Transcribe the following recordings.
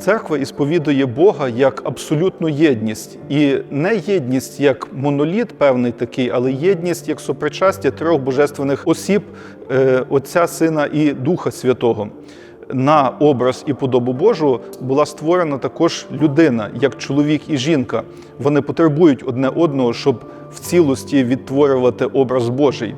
Церква ісповідує Бога як абсолютну єдність, і не єдність як моноліт, певний такий, але єдність як сопричастя трьох божественних осіб е, Отця, Сина і Духа Святого. На образ і подобу Божу була створена також людина, як чоловік і жінка. Вони потребують одне одного, щоб в цілості відтворювати образ Божий.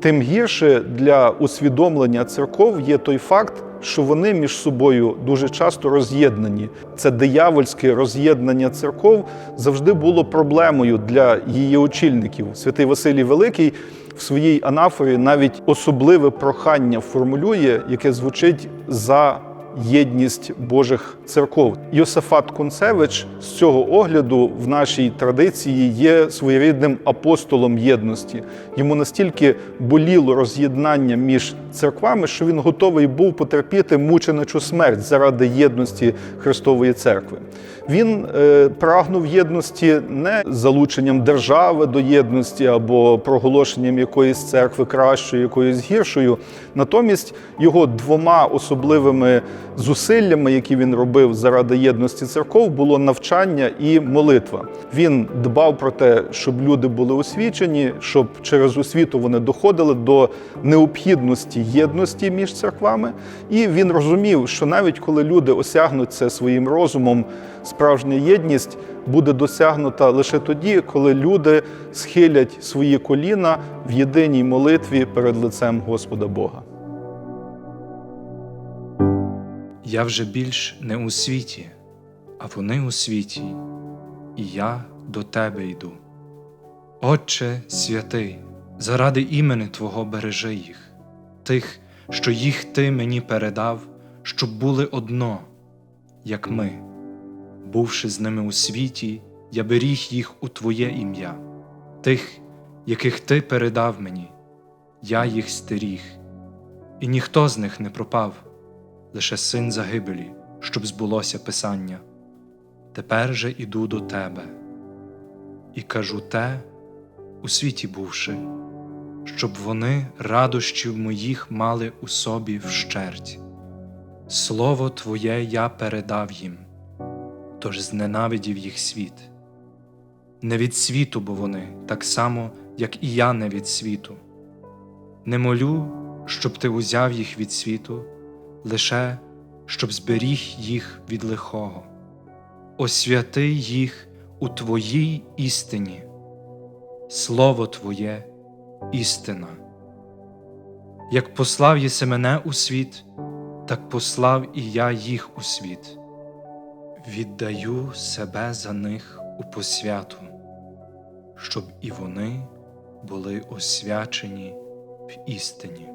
Тим гірше для усвідомлення церков є той факт, що вони між собою дуже часто роз'єднані. Це диявольське роз'єднання церков завжди було проблемою для її очільників. Святий Василій Великий в своїй анафорі навіть особливе прохання формулює, яке звучить за єдність Божих церков. Йосифат Кунцевич з цього огляду в нашій традиції є своєрідним апостолом єдності. Йому настільки боліло роз'єднання між церквами, що він готовий був потерпіти мученичу смерть заради єдності Христової церкви. Він е, прагнув єдності не залученням держави до єдності або проголошенням якоїсь церкви кращою, якоюсь гіршою. Натомість його двома особливими зусиллями, які він робив заради єдності церков, було навчання і молитва. Він дбав про те, щоб люди були освічені, щоб через освіту вони доходили до необхідності єдності між церквами. І він розумів, що навіть коли люди осягнуть це своїм розумом, справжня єдність буде досягнута лише тоді, коли люди схилять свої коліна в єдиній молитві перед лицем Господа Бога. Я вже більш не у світі, а вони у світі, і я до тебе йду. Отче святий, заради імени Твого бережи їх, тих, що їх Ти мені передав, щоб були одно, як ми. Бувши з ними у світі, я беріг їх у Твоє ім'я, тих, яких Ти передав мені, я їх стеріг, і ніхто з них не пропав лише син загибелі, щоб збулося Писання. Тепер же іду до тебе і кажу те, у світі бувши, щоб вони радощів моїх мали у собі вщерть. Слово Твоє я передав їм, тож зненавидів їх світ. Не від світу, бо вони, так само, як і я не від світу. Не молю, щоб ти узяв їх від світу лише щоб зберіг їх від лихого, освяти їх у Твоїй істині, Слово Твоє істина. Як послав єси мене у світ, так послав і я їх у світ, віддаю себе за них у посвяту, щоб і вони були освячені в істині.